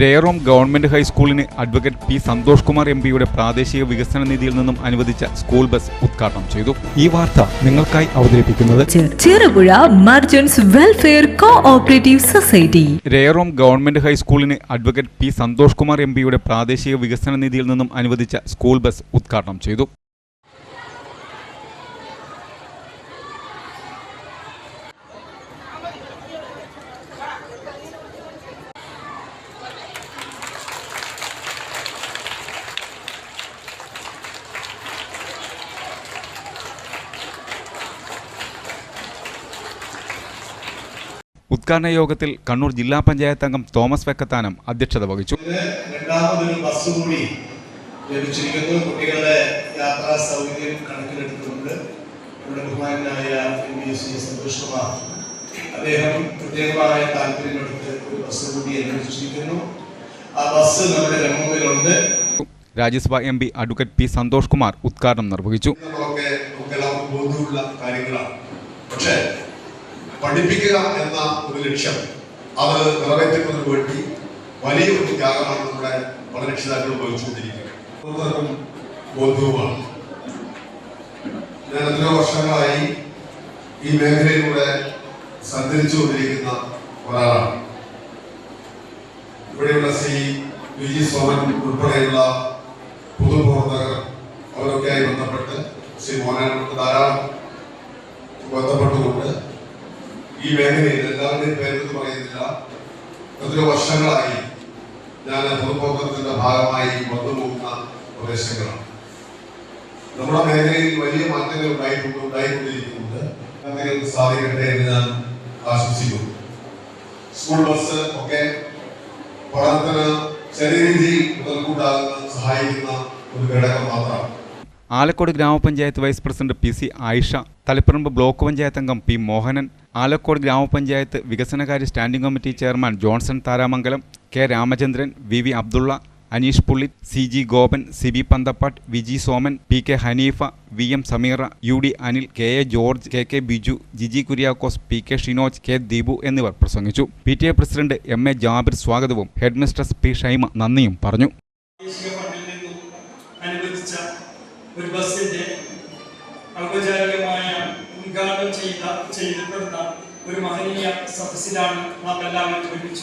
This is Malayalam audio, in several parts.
രേറോം government ഹൈസ്കൂളിന് advocate P Santhosh Kumar M പിയുടെ പ്രാദേശിക വികസന നിധിയിൽ നിന്നും അനുവദിച്ച സ്കൂൾ ബസ് ഉദ്ഘാടനം ചെയ്തു. ഈ വാർത്ത നിങ്ങൾക്കായി അവതരിപ്പിക്കുന്നത് ചെറുപുഴ വെൽഫെയർ കോഓപ്പറേറ്റീവ് സൊസൈറ്റി. രേറോം government ഹൈസ്കൂളിന് advocate P Santhosh Kumar M പിയുടെ പ്രാദേശിക വികസന നിധിയിൽ നിന്നും അനുവദിച്ച സ്കൂൾ ബസ് ഉദ്ഘാടനം ചെയ്തു. ഉദ്ഘാടന യോഗത്തിൽ കണ്ണൂർ ജില്ലാ പഞ്ചായത്ത് അംഗം തോമസ് വെക്കത്താനം അധ്യക്ഷത വഹിച്ചു. രണ്ടാമതൊരു ബസ് കൂടി ലഭിച്ചിരിക്കുന്നു. കുട്ടികളുടെ യാത്രാ സൗകര്യം കണക്കിലെടുത്തുകൊണ്ട് നമ്മുടെ ബഹുമാനായ M. P C Santhosh Kumar. അദ്ദേഹം പ്രത്യേകമായ താല്പര്യമെടുത്ത് ഒരു ബസ് കൂടി അനുവദിച്ചിരിക്കുന്നു. ആ ബസ് നമ്മുടെ മുമ്പിലുണ്ട് Rajya Sabha M. P. Advocate P. Santhosh Kumar ഉദ്ഘാടനം നിർവഹിച്ചു. പക്ഷേ പഠിപ്പിക്കുക എന്ന ഒരു ലക്ഷ്യം അത് നിറവേറ്റുന്നതിന് വേണ്ടി വലിയ ഒരു ത്യാഗമാണ് നമ്മുടെ പല രക്ഷിതാക്കൾ ബോധ്യവുമാണ്. ഞാൻ എത്രയോ വർഷങ്ങളായി ഈ മേഖലയിലൂടെ സഞ്ചരിച്ചു കൊണ്ടിരിക്കുന്ന ഒരാളാണ്. ഇവിടെയുള്ള ശ്രീ വി ജി സോമൻ ഉൾപ്പെടെയുള്ള പൊതുപ്രവർത്തകർ അവരൊക്കെയായി ബന്ധപ്പെട്ട് ശ്രീ മോഹനാനോട് ധാരാളം ബന്ധപ്പെട്ടുകൊണ്ട് ഈ വേദനയിൽ എല്ലാവരുടെയും പേരെന്ന് പറയുന്നില്ല. എത്രയോ വർഷങ്ങളായി ഞാൻ പൊതുപ്രവർത്തനത്തിന്റെ ഭാഗമായി വന്നുപോകുന്ന പ്രദേശങ്ങളാണ്. നമ്മുടെ മേഖലയിൽ വലിയ മാറ്റങ്ങൾ ഉണ്ടായിട്ടുണ്ട് ഉണ്ടായിക്കൊണ്ടിരിക്കുന്നുണ്ട്. സാധിക്കട്ടെ എന്ന് ഞാൻ ആശംസിക്കുന്നു സ്കൂൾ ബസ് ഒക്കെ പഠനത്തിന് ചെറിയ രീതിയിൽ മുതൽക്കൂട്ടാകുന്ന സഹായിക്കുന്ന ഒരു ഘടകം മാത്രമാണ്. ആലക്കോട് ഗ്രാമപഞ്ചായത്ത് vice president P C Ayisha Taliparamba block panchayat അംഗം പി മോഹനൻ ആലക്കോട് ഗ്രാമപഞ്ചായത്ത് വികസനകാര്യ standing committee chairman Johnson Tharamangalam K Ramachandran V V Abdulla Aneesh Pulli C G Gopan C B Panthappattu Viji Soman P K Hanifa V M Sameera U D Anil K A George K K Biju Jiji Kuriakose P K Shinoj K Deepu എന്നിവർ പ്രസംഗിച്ചു. P T A president M A Jabir സ്വാഗതവും ഹെഡ്മിസ്ട്രസ് പി ഷൈമ നന്ദിയും പറഞ്ഞു പ്രാദേശിക ഫണ്ടിൽ നിന്നും അനുവദിച്ച ഒരു ബസ്സിന്റെ ഔപചാരികമായ ഉദ്ഘാടനം ചെയ്ത ചെയ്യപ്പെടുന്ന ഒരു മഹനീയ സദസ്സിലാണ് നാം എല്ലാവരും ഒരുമിച്ച്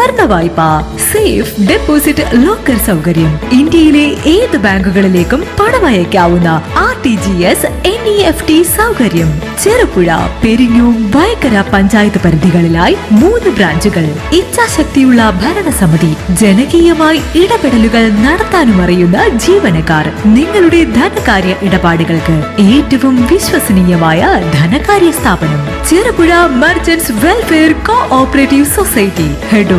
സ്വർണ വായ്പ സേഫ് ഡെപ്പോസിറ്റ് ലോക്കർ സൗകര്യം. ഇന്ത്യയിലെ ഏത് ബാങ്കുകളിലേക്കും പണം അയക്കാവുന്ന R T G S N E F T സൗകര്യം. ചെറുപുഴ പെരിഞ്ഞൂം വയക്കര പഞ്ചായത്ത് പരിധികളിലായി മൂന്ന് ബ്രാഞ്ചുകൾ. ഇച്ഛാശക്തിയുള്ള ഭരണസമിതി ജനകീയമായി ഇടപെടലുകൾ നടത്താനും അറിയുന്ന ജീവനക്കാർ. നിങ്ങളുടെ ധനകാര്യ ഇടപാടുകൾക്ക് ഏറ്റവും വിശ്വസനീയമായ ധനകാര്യ സ്ഥാപനം. Cherupuzha merchants welfare cooperative society head